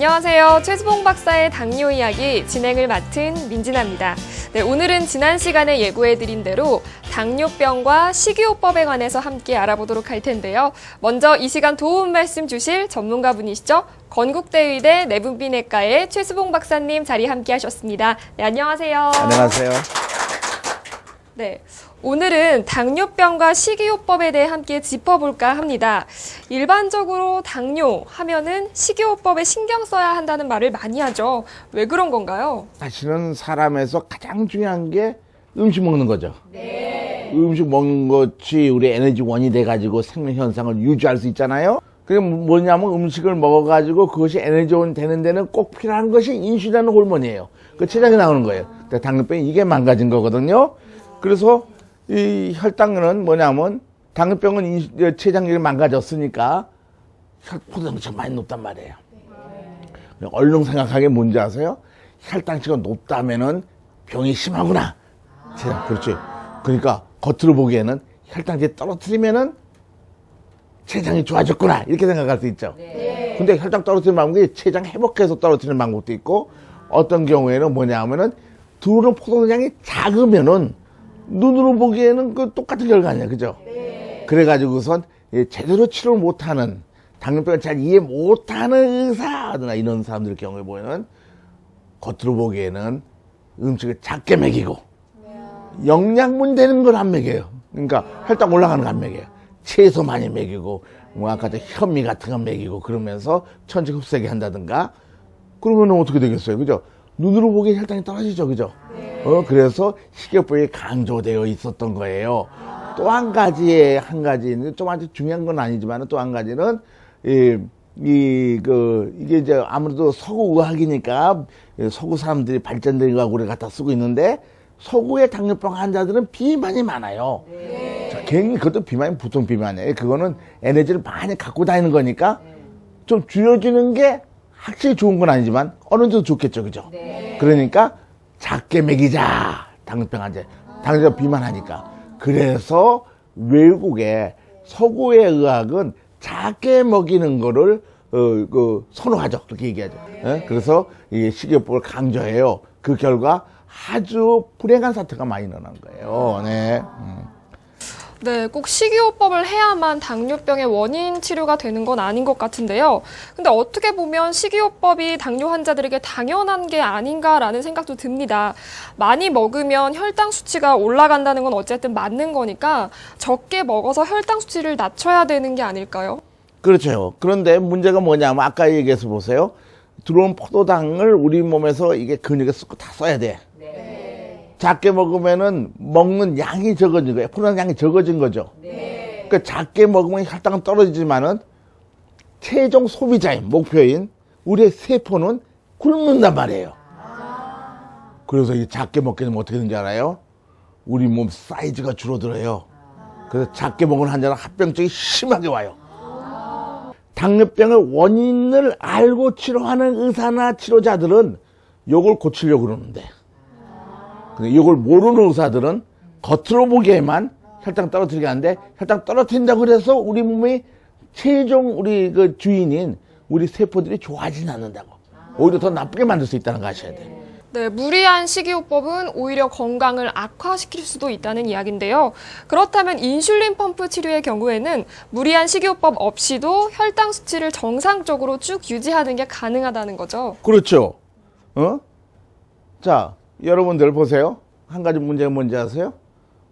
네, 안녕하세요. 최수봉 박사의 당뇨 이야기 진행을 맡은 민진아입니다. 네, 오늘은 지난 시간에 예고해드린 대로 당뇨병과 식이요법에 관해서 함께 알아보도록 할 텐데요. 먼저 이 시간 도움 말씀 주실 전문가 분이시죠. 건국대의대 내분비내과의 최수봉 박사님 자리 함께 하셨습니다. 네, 안녕하세요. 안녕하세요. 네. 오늘은 당뇨병과 식이요법에 대해 함께 짚어볼까 합니다. 일반적으로 당뇨 하면은 식이요법에 신경 써야 한다는 말을 많이 하죠. 왜 그런 건가요? 사실은 사람에서 가장 중요한 게 음식 먹는 거죠. 음식 먹는 것이 우리 에너지원이 돼가지고 생명 현상을 유지할 수 있잖아요. 그게 뭐냐면 음식을 먹어가지고 그것이 에너지원 되는 데는 꼭 필요한 것이 인슐린이라는 호르몬이에요. 그 체장에 나오는 거예요. 당뇨병이 이게 망가진 거거든요. 그래서 이 혈당은 뭐냐면 당뇨병은 인- 췌장력이 망가졌으니까 혈포도가 많이 높단 말이에요. 얼른 생각하게 뭔지 아세요? 혈당치가 높다면은 병이 심하구나. 체- 그렇지. 그러니까 겉으로 보기에는 혈당치 떨어뜨리면은 췌장이 좋아졌구나. 이렇게 생각할 수 있죠. 근데 혈당 떨어뜨리는 방법이 췌장 회복해서 떨어뜨리는 방법도 있고 어떤 경우에는 뭐냐 하면은 들어오는 포도당이 작으면은 눈으로 보기에는 그 똑같은 결과 아니야. 그죠? 그래가지고선 이 제대로 치료를 못하는 당뇨병을 잘 이해 못하는 의사나 이런 사람들 경우에 보면은 겉으로 보기에는 음식을 작게 먹이고 영양분 되는 걸 안 먹여요. 그러니까 혈당 올라가는 거 안 먹여요. 채소 많이 먹이고 뭐 아까 저 현미 같은 거 먹이고 그러면서 천식 흡수하게 한다든가 그러면 어떻게 되겠어요? 그죠? 눈으로 보기에 혈당이 떨어지죠. 그죠? 어, 그래서 식이요법이 강조되어 있었던 거예요. 또 한 가지의, 한 가지는 좀 아주 중요한 건 아니지만 또 한 가지는, 이, 이, 그, 이게 이제 아무래도 서구 의학이니까 서구 사람들이 발전된 의학을 갖다 쓰고 있는데 서구의 당뇨병 환자들은 비만이 많아요. 자, 괜히 그것도 비만이 보통 비만이에요. 그거는 에너지를 많이 갖고 다니는 거니까 좀 줄여주는 게 확실히 좋은 건 아니지만 어느 정도 좋겠죠. 그죠? 그러니까 작게 먹이자. 당뇨병 환자. 당뇨병 비만하니까. 그래서 외국의 서구의 의학은 작게 먹이는 거를 어, 그 선호하죠. 그렇게 얘기하죠. 예? 그래서 이 식이요법을 강조해요. 그 결과 아주 불행한 사태가 많이 일어난 거예요. 네. 음. 네, 꼭 식이요법을 해야만 당뇨병의 원인 치료가 되는 건 아닌 것 같은데요. 근데 어떻게 보면 식이요법이 당뇨 환자들에게 당연한 게 아닌가라는 생각도 듭니다. 많이 먹으면 혈당 수치가 올라간다는 건 어쨌든 맞는 거니까 적게 먹어서 혈당 수치를 낮춰야 되는 게 아닐까요? 그렇죠. 그런데 문제가 뭐냐면 아까 얘기해서 보세요. 들어온 포도당을 우리 몸에서 이게 근육에 쓰고 다 써야 돼. 작게 먹으면은 먹는 양이 적어진 거예요. 포도당 양이 적어진 거죠. 그러니까 작게 먹으면 혈당은 떨어지지만은 최종 소비자인 목표인 우리의 세포는 굶는단 말이에요. 그래서 이 작게 먹게 되면 어떻게 되는지 알아요? 우리 몸 사이즈가 줄어들어요. 그래서 작게 먹은 환자는 합병증이 심하게 와요. 당뇨병의 원인을 알고 치료하는 의사나 치료자들은 요걸 고치려고 그러는데 근데 이걸 모르는 의사들은 겉으로 보기에만 혈당 떨어뜨리게 하는데 혈당 떨어뜨린다고 그래서 우리 몸이 최종 우리 그 주인인 우리 세포들이 좋아지진 않는다고 오히려 더 나쁘게 만들 수 있다는 거 아셔야 돼요. 네, 무리한 식이요법은 오히려 건강을 악화시킬 수도 있다는 이야기인데요. 그렇다면 인슐린 펌프 치료의 경우에는 무리한 식이요법 없이도 혈당 수치를 정상적으로 쭉 유지하는 게 가능하다는 거죠. 그렇죠. 어? 자, 여러분들 보세요. 한 가지 문제가 뭔지 아세요?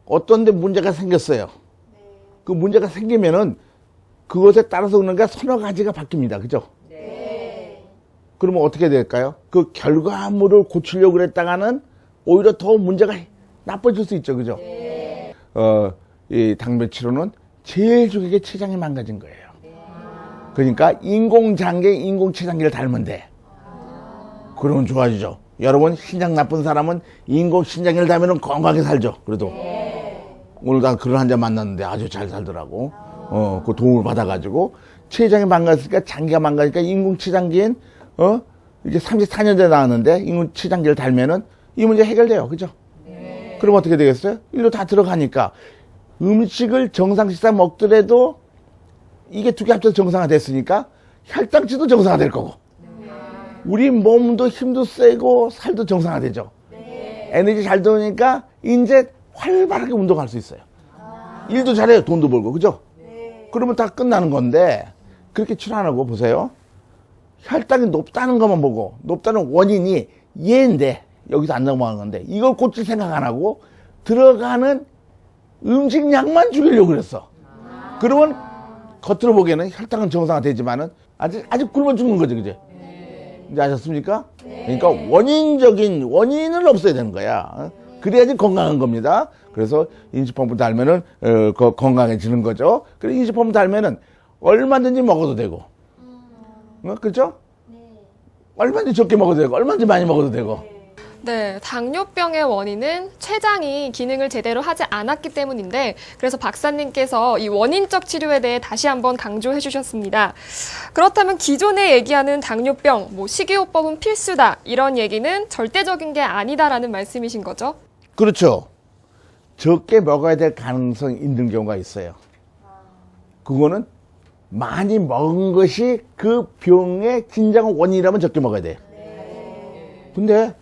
어떤 데 문제가 생겼어요. 그 문제가 생기면은 그것에 따라서 그런가 서너 가지가 바뀝니다. 그죠? 그러면 어떻게 될까요? 그 결과물을 고치려고 그랬다가는 오히려 더 문제가 나빠질 수 있죠. 그죠? 어, 이 당뇨 치료는 제일 중요한 게 췌장이 망가진 거예요. 그러니까 인공장애, 인공췌장기를 닮으면 돼. 그러면 좋아지죠. 여러분 신장 나쁜 사람은 인공 신장을 달면 건강하게 살죠. 그래도 오늘 난 그런 환자 만났는데 아주 잘 살더라고. 어, 그 도움을 받아가지고 췌장이 망가졌으니까 장기가 망가지니까 인공 췌장기엔 어 이제 34년째 나왔는데 인공 췌장기를 달면은 이 문제 해결돼요. 그죠? 그럼 어떻게 되겠어요? 일로 다 들어가니까 음식을 정상 식사 먹더라도 이게 두 개 합쳐서 정상화 됐으니까 혈당치도 정상화 될 거고. 우리 몸도 힘도 세고 살도 정상화되죠. 에너지 잘 들어오니까 이제 활발하게 운동할 수 있어요. 일도 잘해요. 돈도 벌고 그죠? 그러면 다 끝나는 건데 그렇게 치료하고 보세요. 혈당이 높다는 것만 보고 높다는 원인이 얘인데 여기서 안 넘어가는 건데 이걸 고칠 생각 안 하고 들어가는 음식량만 줄이려고 그랬어. 그러면 겉으로 보기에는 혈당은 정상화 되지만은 아직 아직 굶어 죽는 거죠, 그죠? 이제 아셨습니까? 그러니까 원인적인 원인을 없애야 되는 거야. 어? 그래야지 건강한 겁니다. 그래서 인지펌프 달면은 어, 거- 건강해지는 거죠. 그리고 인지펌프 달면은 얼마든지 먹어도 되고, 어, 그죠? 얼마든지 적게 먹어도 되고, 얼마든지 많이 먹어도 되고. 네, 당뇨병의 원인은 췌장이 기능을 제대로 하지 않았기 때문인데 그래서 박사님께서 이 원인적 치료에 대해 다시 한번 강조해 주셨습니다. 그렇다면 기존에 얘기하는 당뇨병, 뭐 식이요법은 필수다 이런 얘기는 절대적인 게 아니다라는 말씀이신 거죠? 그렇죠. 적게 먹어야 될 가능성이 있는 경우가 있어요. 그거는 많이 먹은 것이 그 병의 진정한 원인이라면 적게 먹어야 돼요. 근데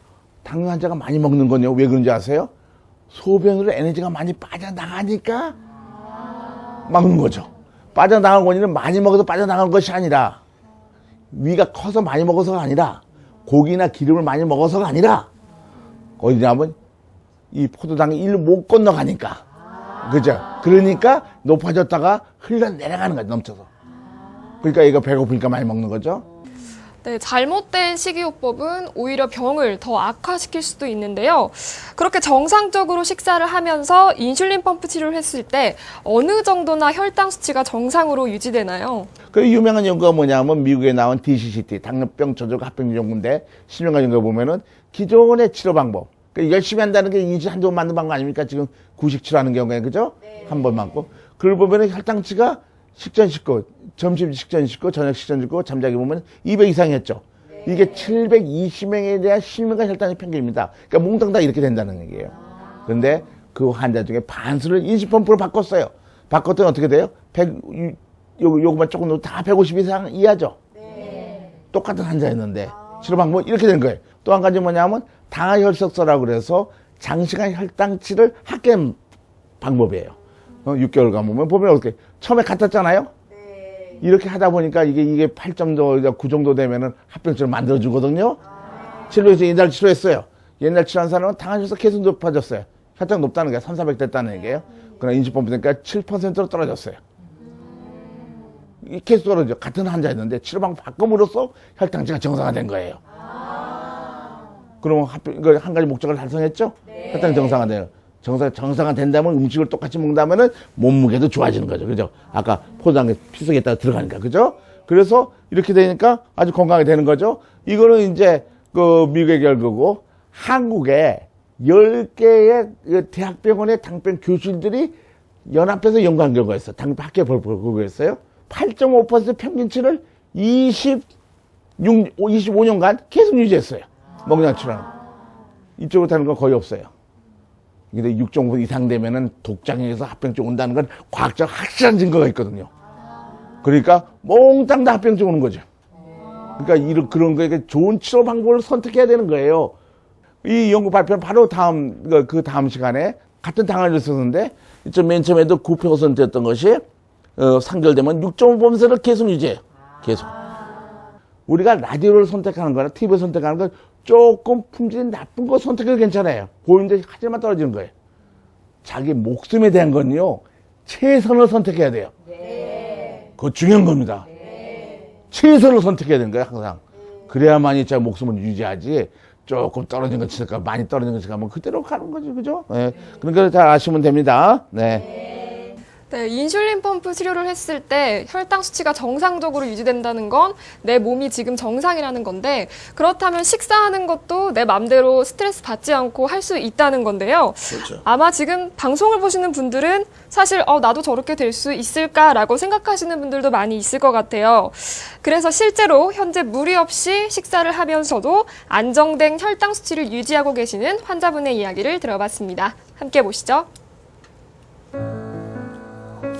당뇨 환자가 많이 먹는 건요. 왜 그런지 아세요? 소변으로 에너지가 많이 빠져나가니까 먹는 거죠. 빠져나간 원인은 많이 먹어서 빠져나간 것이 아니라 위가 커서 많이 먹어서가 아니라 고기나 기름을 많이 먹어서가 아니라 어디냐면 이 포도당이 일로 못 건너가니까. 그죠? 그러니까 높아졌다가 흘러 내려가는 거죠, 넘쳐서. 그러니까 이거 배고프니까 많이 먹는 거죠. 네, 잘못된 식이요법은 오히려 병을 더 악화시킬 수도 있는데요. 그렇게 정상적으로 식사를 하면서 인슐린 펌프 치료를 했을 때 어느 정도나 혈당 수치가 정상으로 유지되나요? 그 유명한 연구가 뭐냐면 미국에 나온 DCCT, 당뇨병 저속 합병 연구인데 10년간 연구 보면은 기존의 치료 방법, 그 열심히 한다는 게 인식 한두 번 맞는 방법 아닙니까? 지금 구식 치료하는 경우에 그죠? 한번 맞고. 그걸 보면은 혈당치가 식전 식고, 점심 식전 식고, 저녁 식전 식고, 잠자기 보면 200 이상이었죠. 이게 720명에 대한 실명과 혈당의 평균입니다. 그러니까 몽땅 다 이렇게 된다는 얘기예요. 그런데 그 환자 중에 반수를 인식 펌프로 바꿨어요. 바꿨더니 어떻게 돼요? 100, 요, 요거만 조금 넣고 다150 이상 이하죠? 똑같은 환자였는데 치료 방법 이렇게 된 거예요. 또 한 가지 뭐냐면 당화혈색소라고 그래서 장시간 혈당치를 하게 하는 방법이에요. 어, 6개월간 보면 보면 어떻게 처음에 같았잖아요. 이렇게 하다 보니까 이게 이게 8점도 9 정도 되면은 합병증을 만들어 주거든요. 치료해서 옛날 치료했어요. 옛날 치료한 사람은 당화혈색 계속 높아졌어요. 혈당 높다는 게 3, 400 됐다는 얘기예요. 그러나 인지펌프 되니까 7%로 떨어졌어요. 이 계속 떨어져. 같은 환자였는데 치료 방법 바꿈으로써 혈당치가 정상화된 거예요. 그러면 합병, 이거 한 가지 목적을 달성했죠? 혈당 정상화돼요. 정상, 정상화 된다면 음식을 똑같이 먹는다면은 몸무게도 좋아지는 거죠. 그죠? 아까 포장에 피 속에 있다가 들어가니까. 그죠? 그래서 이렇게 되니까 아주 건강하게 되는 거죠. 이거는 이제 그 미국의 결과고 한국에 10개의 그 대학병원의 당병 교수들이 연합해서 연구한 결과가 있어요. 당병 학회 보고했어요. 8.5% 평균치를 26, 25년간 계속 유지했어요. 치료는. 이쪽으로 타는 건 거의 없어요. 근데 6.5 이상 되면은 독장에서 합병증 온다는 건 과학적 확실한 증거가 있거든요. 그러니까 몽땅 다 합병증 오는 거죠. 그러니까 이런 그런 거에 좋은 치료 방법을 선택해야 되는 거예요. 이 연구 발표는 바로 다음 그- 그 다음 시간에 같은 당화를 썼는데 맨 처음에도 9%였던 것이 어, 상결되면 6.5%를 계속 유지해요. 계속. 우리가 라디오를 선택하는 거나 TV를 선택하는 건 조금 품질이 나쁜 거 선택해도 괜찮아요. 보이는데 하지만 떨어지는 거예요. 자기 목숨에 대한 건요, 최선을 선택해야 돼요. 그거 중요한 겁니다. 최선을 선택해야 되는 거예요, 항상. 그래야만이 자 목숨을 유지하지, 조금 떨어진 거 치니까 많이 떨어진 거 치니까 뭐 그대로 가는 거죠, 그죠? 네. 그러니까 잘 아시면 됩니다. 네. 네, 인슐린 펌프 치료를 했을 때 혈당 수치가 정상적으로 유지된다는 건 내 몸이 지금 정상이라는 건데 그렇다면 식사하는 것도 내 맘대로 스트레스 받지 않고 할 수 있다는 건데요. 그렇죠. 아마 지금 방송을 보시는 분들은 사실 어, 나도 저렇게 될 수 있을까라고 생각하시는 분들도 많이 있을 것 같아요. 그래서 실제로 현재 무리 없이 식사를 하면서도 안정된 혈당 수치를 유지하고 계시는 환자분의 이야기를 들어봤습니다. 함께 보시죠.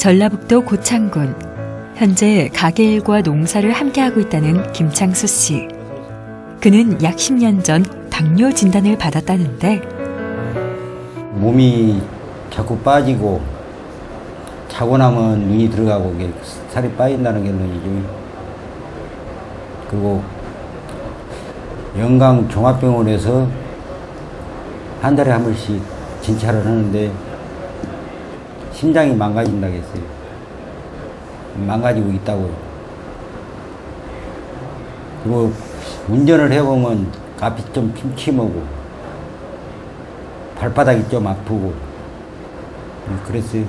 전라북도 고창군 현재 가게 일과 농사를 함께하고 있다는 김창수 씨. 그는 약 10년 전 당뇨 진단을 받았다는데 몸이 자꾸 빠지고 자고 나면 눈이 들어가고 살이 빠진다는 결론이죠. 그리고 영강 종합병원에서 한 달에 한 번씩 진찰을 하는데 심장이 망가진다고 했어요. 망가지고 있다고요. 그리고 운전을 해보면 앞이 좀 침침하고 발바닥이 좀 아프고 음, 그랬어요.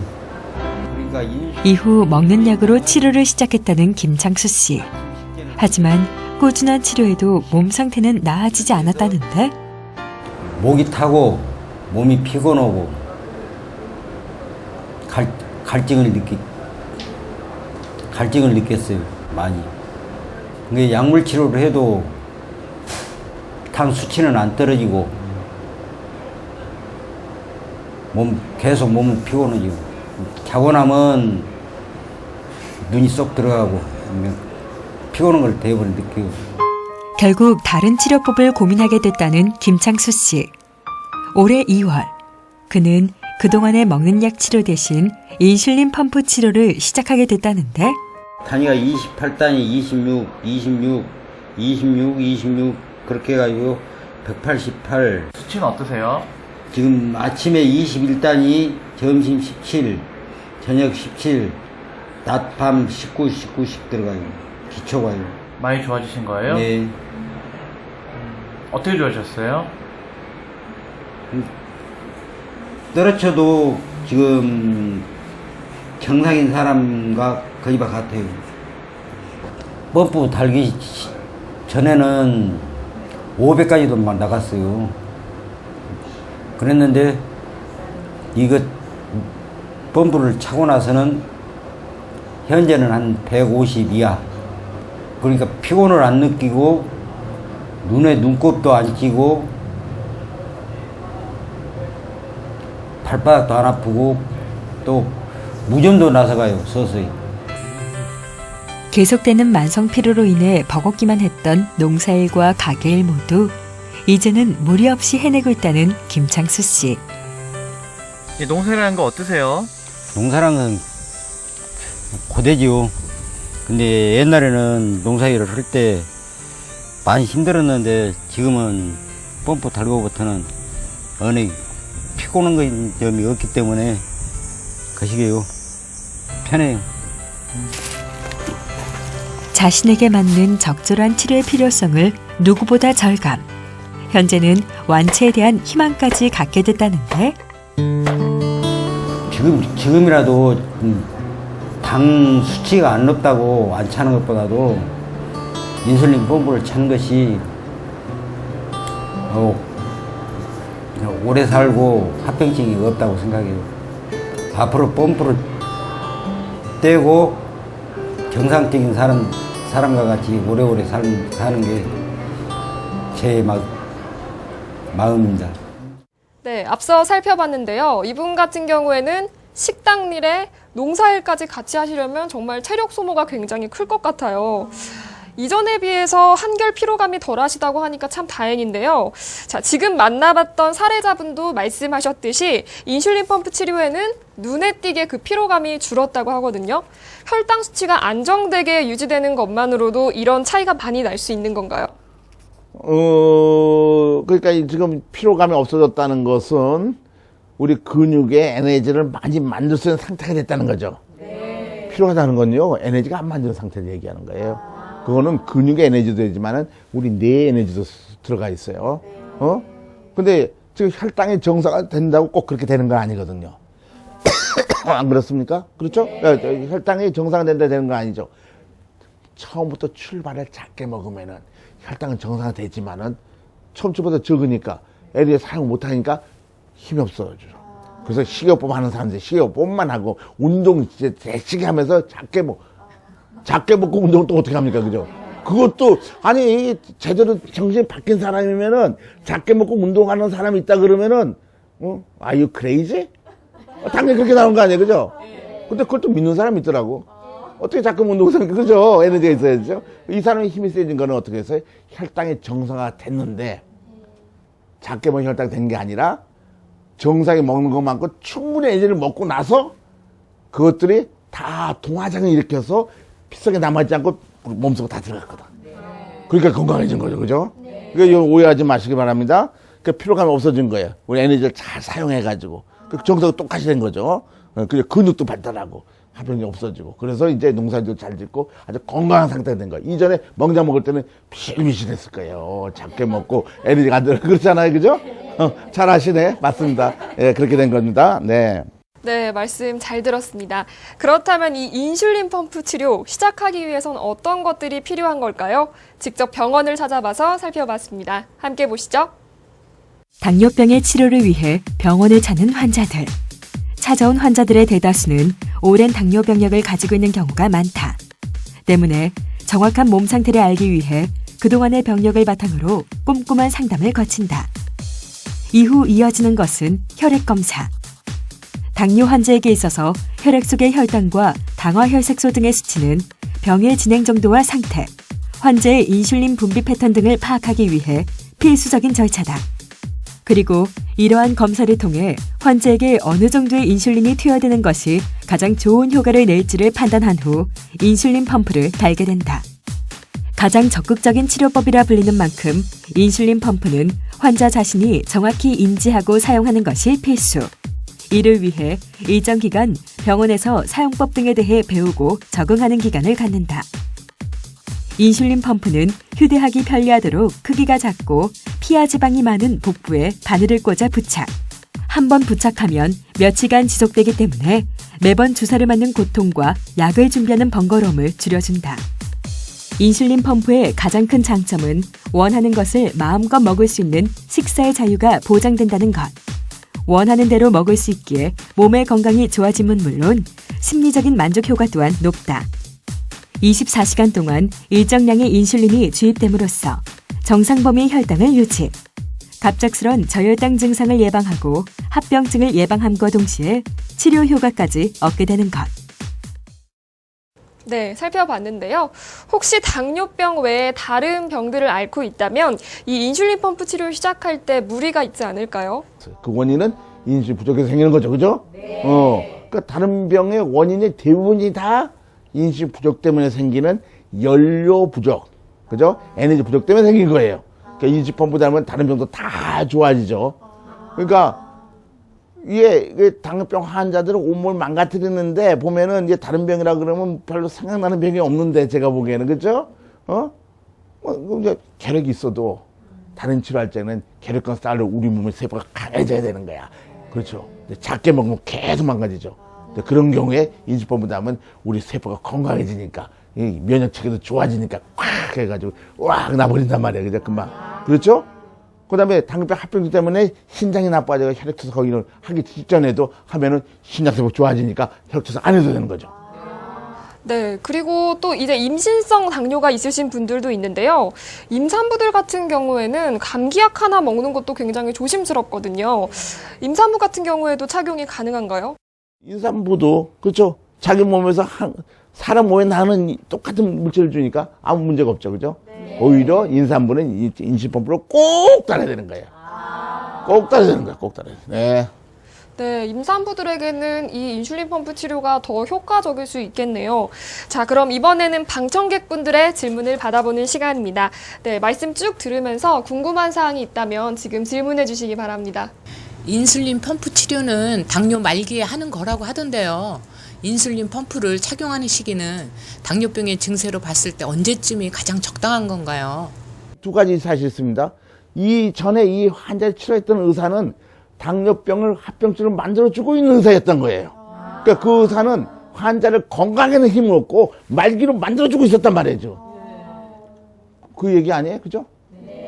그러니까 이 이후 먹는 약으로 치료를 시작했다는 김창수 씨. 하지만 꾸준한 치료에도 몸 상태는 나아지지 않았다는데 목이 타고 몸이 피곤하고 갈, 갈증을 느끼 갈증을 느꼈어요 많이. 근데 약물 치료를 해도 당 수치는 안 떨어지고 몸 계속 몸은 피곤해지고 자고 나면 눈이 쏙 들어가고 피곤한 걸 대부분 느끼고. 결국 다른 치료법을 고민하게 됐다는 김창수 씨. 올해 2월 그는 그동안의 먹는 약 치료 대신 인슐린 펌프 치료를 시작하게 됐다는데 단위가 28단위 26, 26, 26, 26 그렇게 해가지고 188 수치는 어떠세요? 지금 아침에 21단위 점심 17 저녁 17 낮밤 19, 19씩 들어가요 기초가요 많이 좋아지신 거예요? 네 어떻게 좋아지셨어요? 떨어져도 지금 정상인 사람과 거의 다 같아요. 펌프 달기 시- 전에는 500까지도 막 나갔어요. 그랬는데 이거 펌프를 차고 나서는 현재는 한 150 이하. 그러니까 피곤을 안 느끼고 눈에 눈곱도 안 끼고 발바닥도 안 아프고 또 무좀도 나서 가요 서서히 계속되는 만성 피로로 인해 버겁기만 했던 농사일과 가게일 모두 이제는 무리 없이 해내고 있다는 김창수 씨. 농사일하는 거 어떠세요? 농사랑은 고되지요 근데 옛날에는 농사일을 할 때 많이 힘들었는데 지금은 펌프 달고부터는 어느 피곤한 거 점이 없기 때문에 거시기요. 편해요. 자신에게 맞는 적절한 치료의 필요성을 누구보다 절감. 현재는 완치에 대한 희망까지 갖게 됐다는데. 지금 지금이라도 음, 당 수치가 안 높다고 안 차는 것보다도 인슐린 펌프를 차는 것이 어, 오래 살고 합병증이 없다고 생각해요. 앞으로 펌프를 떼고 정상적인 사람 사람과 같이 오래오래 사는, 사는 게 제 마음입니다. 네, 앞서 살펴봤는데요. 이분 같은 경우에는 식당 일에 농사일까지 같이 하시려면 정말 체력 소모가 굉장히 클 것 같아요. 이전에 비해서 한결 피로감이 덜 하시다고 하니까 참 다행인데요. 자, 지금 만나봤던 사례자분도 말씀하셨듯이 인슐린 펌프 치료에는 눈에 띄게 그 피로감이 줄었다고 하거든요. 혈당 수치가 안정되게 유지되는 것만으로도 이런 차이가 많이 날 수 있는 건가요? 어, 그러니까 이 지금 피로감이 없어졌다는 것은 우리 근육에 에너지를 많이 만들 수 있는 상태가 됐다는 거죠. 피로하다는 건요, 에너지가 안 만드는 상태를 얘기하는 거예요. 그거는 근육의 에너지도 되지만은 우리 뇌 에너지도 스- 들어가 있어요. 어? 근데 지금 혈당이 정상화 된다고 꼭 그렇게 되는 건 아니거든요. 안 그렇습니까? 그렇죠? 야, 저 혈당이 정상된다 되는 거 아니죠. 처음부터 출발을 작게 먹으면은 혈당은 정상화되지만은 처음부터 적으니까 애들이 사용 못하니까 힘이 없어져. 그래서 식이요법 하는 사람들이 식이요법만 하고 운동 진짜 대시게 하면서 작게 먹, 작게 먹고 운동을 또 어떻게 합니까? 그죠? 그것도, 아니, 제대로 정신이 바뀐 사람이면은 작게 먹고 운동하는 사람이 있다 그러면은, 어? Are you crazy? 어, 당연히 그렇게 나온 거 아니에요? 그죠? 근데 그걸 또 믿는 사람이 있더라고. 어떻게 자꾸 운동선이 그죠? 에너지가 있어야죠. 이 사람이 힘이 세진 거는 어떻게 해서 혈당이 정상화 됐는데 작게 뭐 혈당 된 게 아니라 정상에 먹는 것만큼 충분히 에너지를 먹고 나서 그것들이 다 동화장을 일으켜서 핏속에 남아있지 않고 몸속으로 다 들어갔거든. 그러니까 건강해진 거죠, 그죠? 그러니까 이거 오해하지 마시기 바랍니다. 그 피로감이 없어진 거예요. 우리 에너지를 잘 사용해가지고. 그 정상과 똑같이 된 거죠. 어, 그래 근육도 발달하고 화병이 없어지고. 그래서 이제 농사도 잘 짓고 아주 건강한 상태가 된 거예요. 이전에 멍자 먹을 때는 피실미실했을 거예요. 작게 먹고 에너지가 안 들어. 그렇잖아요, 그죠? 어, 잘 아시네. 맞습니다. 예, 그렇게 된 겁니다. 네. 네, 말씀 잘 들었습니다. 그렇다면 이 인슐린 펌프 치료 시작하기 위해선 어떤 것들이 필요한 걸까요? 직접 병원을 찾아봐서 살펴봤습니다. 함께 보시죠. 당뇨병의 치료를 위해 병원을 찾는 환자들. 찾아온 환자들의 대다수는 오랜 당뇨 병력을 가지고 있는 경우가 많다. 때문에 정확한 몸 상태를 알기 위해 그동안의 병력을 바탕으로 꼼꼼한 상담을 거친다. 이후 이어지는 것은 혈액 검사. 당뇨 환자에게 있어서 혈액 속의 혈당과 당화혈색소 등의 수치는 병의 진행 정도와 상태, 환자의 인슐린 분비 패턴 등을 파악하기 위해 필수적인 절차다. 그리고 이러한 검사를 통해 환자에게 어느 정도의 인슐린이 투여되는 것이 가장 좋은 효과를 낼지를 판단한 후 인슐린 펌프를 달게 된다. 가장 적극적인 치료법이라 불리는 만큼 인슐린 펌프는 환자 자신이 정확히 인지하고 사용하는 것이 필수. 이를 위해 일정 기간 병원에서 사용법 등에 대해 배우고 적응하는 기간을 갖는다. 인슐린 펌프는 휴대하기 편리하도록 크기가 작고 피하 지방이 많은 복부에 바늘을 꽂아 부착. 한 번 부착하면 며칠간 지속되기 때문에 매번 주사를 맞는 고통과 약을 준비하는 번거로움을 줄여준다. 인슐린 펌프의 가장 큰 장점은 원하는 것을 마음껏 먹을 수 있는 식사의 자유가 보장된다는 것. 원하는 대로 먹을 수 있기에 몸의 건강이 좋아짐은 물론 심리적인 만족 효과 또한 높다. 24시간 동안 일정량의 인슐린이 주입됨으로써 정상 범위의 혈당을 유지, 갑작스런 저혈당 증상을 예방하고 합병증을 예방함과 동시에 치료 효과까지 얻게 되는 것. 네, 살펴봤는데요. 혹시 당뇨병 외에 다른 병들을 앓고 있다면 이 인슐린 펌프 치료를 시작할 때 무리가 있지 않을까요? 그 원인은 인슐린 부족해서 생기는 거죠, 그죠? 어, 그러니까 다른 병의 원인이 대부분이 다 인슐린 부족 때문에 생기는 연료 부족, 그죠? 에너지 부족 때문에 생긴 거예요. 그러니까 인슐린 펌프 달면 다른 병도 다 좋아지죠. 그러니까 이게 그 당뇨병 환자들은 온몸을 망가뜨리는데 보면은 이제 다른 병이라 그러면 별로 생각나는 병이 없는데 제가 보기에는 그죠? 어? 뭐 이제 혈액이 있어도 다른 치료할 때는 혈액권 쌓을 우리 몸의 세포가 강해져야 되는 거야. 그렇죠. 작게 먹으면 계속 망가지죠. 그런 경우에 인수법보다 하면 우리 세포가 건강해지니까 이 면역 체계도 좋아지니까 꽉 해가지고 꽉 나버린단 말이야. 그죠? 금방. 그렇죠? 그 다음에 당뇨병 합병증 때문에 신장이 나빠져서 혈액투석 거기를 하기 직전에도 하면은 신장세포 좋아지니까 혈액투석 안 해도 되는 거죠. 네, 그리고 또 이제 임신성 당뇨가 있으신 분들도 있는데요. 임산부들 같은 경우에는 감기약 하나 먹는 것도 굉장히 조심스럽거든요. 임산부 같은 경우에도 착용이 가능한가요? 인산부도 그렇죠. 자기 몸에서 한, 사람 몸에 나는 이- 똑같은 물질을 주니까 아무 문제가 없죠, 그죠? 오히려 인산부는 이- 인신펌프를 꼭 따라야 되는 거예요. 꼭 따라야 되는 거야, 꼭 따라야 돼. 네. 네, 임산부들에게는 이 인슐린 펌프 치료가 더 효과적일 수 있겠네요. 자, 그럼 이번에는 방청객분들의 질문을 받아보는 시간입니다. 네, 말씀 쭉 들으면서 궁금한 사항이 있다면 지금 질문해 주시기 바랍니다. 인슐린 펌프 치료는 당뇨 말기에 하는 거라고 하던데요. 인슐린 펌프를 착용하는 시기는 당뇨병의 증세로 봤을 때 언제쯤이 가장 적당한 건가요? 두 가지 사실이 있습니다. 이 전에 이 환자를 치료했던 의사는 당뇨병을 합병증을 만들어주고 있는 의사였던 거예요. 그러니까 그 의사는 환자를 건강에는 힘을 얻고 말기로 만들어주고 있었단 말이죠. 그 얘기 아니에요? 그죠?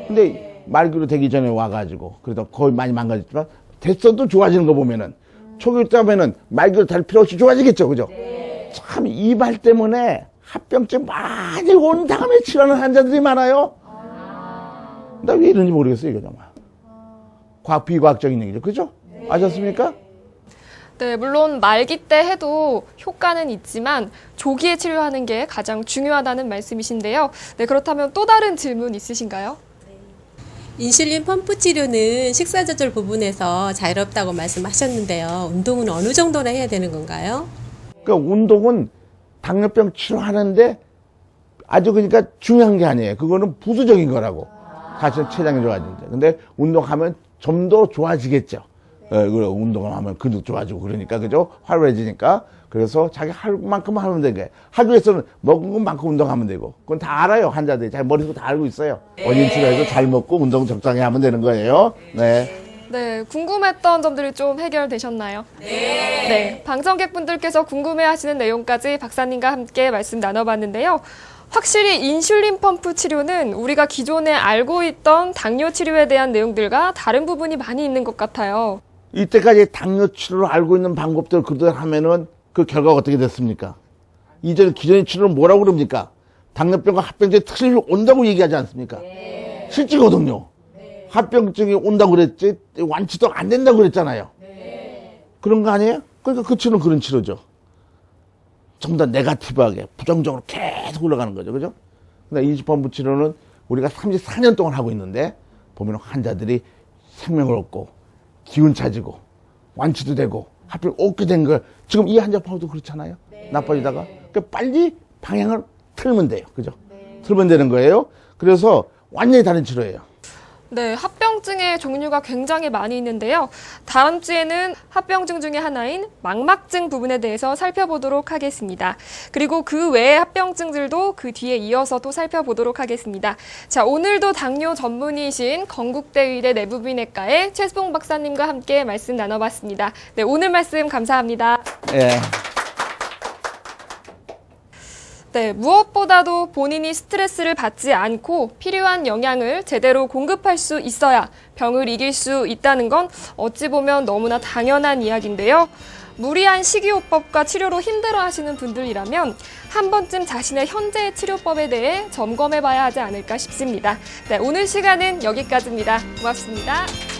근데 말기로 되기 전에 와가지고 그래도 거의 많이 망가졌지만 됐어도 좋아지는 거 보면은 초기 때면은 말기로 달 필요 없이 좋아지겠죠. 그죠? 참이말 때문에 합병증 많이 온 다음에 치료하는 환자들이 많아요. 나왜 이런지 모르겠어요, 이거 정말. 과학, 비과학적인 얘기죠. 그죠? 아셨습니까? 네, 물론 말기 때 해도 효과는 있지만 조기에 치료하는 게 가장 중요하다는 말씀이신데요. 네, 그렇다면 또 다른 질문 있으신가요? 인슐린 펌프 치료는 식사 조절 부분에서 자유롭다고 말씀하셨는데요. 운동은 어느 정도나 해야 되는 건가요? 그러니까 운동은 당뇨병 치료하는데 아주 그러니까 중요한 게 아니에요. 그거는 부수적인 거라고. 사실 체장이 좋아지는데. 근데 운동하면 좀 더 좋아지겠죠. 예, 그래, 운동을 하면 근육 좋아지고 그러니까, 그죠? 활발해지니까. 그래서 자기 할 만큼 하면 되는 거예요. 하기 위해서는 먹은 것만큼 운동하면 되고. 그건 다 알아요. 환자들이. 자기 머릿속에 다 알고 있어요. 원인 치료해서 잘 먹고 운동 적당히 하면 되는 거예요. 네. 네, 궁금했던 점들이 좀 해결되셨나요? 네. 방청객분들께서 궁금해하시는 내용까지 박사님과 함께 말씀 나눠봤는데요. 확실히 인슐린 펌프 치료는 우리가 기존에 알고 있던 당뇨 치료에 대한 내용들과 다른 부분이 많이 있는 것 같아요. 이때까지 당뇨 치료를 알고 있는 방법들 그대로 하면은 그 결과가 어떻게 됐습니까? 이전 기존의 치료는 뭐라고 그럽니까? 당뇨병과 합병증이 틀이 온다고 얘기하지 않습니까? 실제거든요. 합병증이 온다고 그랬지 완치도 안 된다고 그랬잖아요. 그런 거 아니에요? 그러니까 그 치료는 그런 치료죠. 전부 다 네가티브하게 부정적으로 계속 올라가는 거죠. 그죠? 근데 인식범부 치료는 우리가 34년 동안 하고 있는데 보면 환자들이 생명을 얻고 기운 차지고 완치도 되고 하필 얻게 된 걸 지금 이 환자 파워도 그렇잖아요. 나빠지다가 그 빨리 방향을 틀면 돼요. 그죠? 틀면 되는 거예요. 그래서 완전히 다른 치료예요. 네, 합병증의 종류가 굉장히 많이 있는데요. 다음 주에는 합병증 중에 하나인 망막증 부분에 대해서 살펴보도록 하겠습니다. 그리고 그 외의 합병증들도 그 뒤에 이어서 또 살펴보도록 하겠습니다. 자, 오늘도 당뇨 전문의이신 건국대 의대 내부비내과의 최수봉 박사님과 함께 말씀 나눠봤습니다. 네, 오늘 말씀 감사합니다. 예. 네, 무엇보다도 본인이 스트레스를 받지 않고 필요한 영양을 제대로 공급할 수 있어야 병을 이길 수 있다는 건 어찌 보면 너무나 당연한 이야기인데요. 무리한 식이요법과 치료로 힘들어 하시는 분들이라면 한 번쯤 자신의 현재의 치료법에 대해 점검해 봐야 하지 않을까 싶습니다. 네, 오늘 시간은 여기까지입니다. 고맙습니다.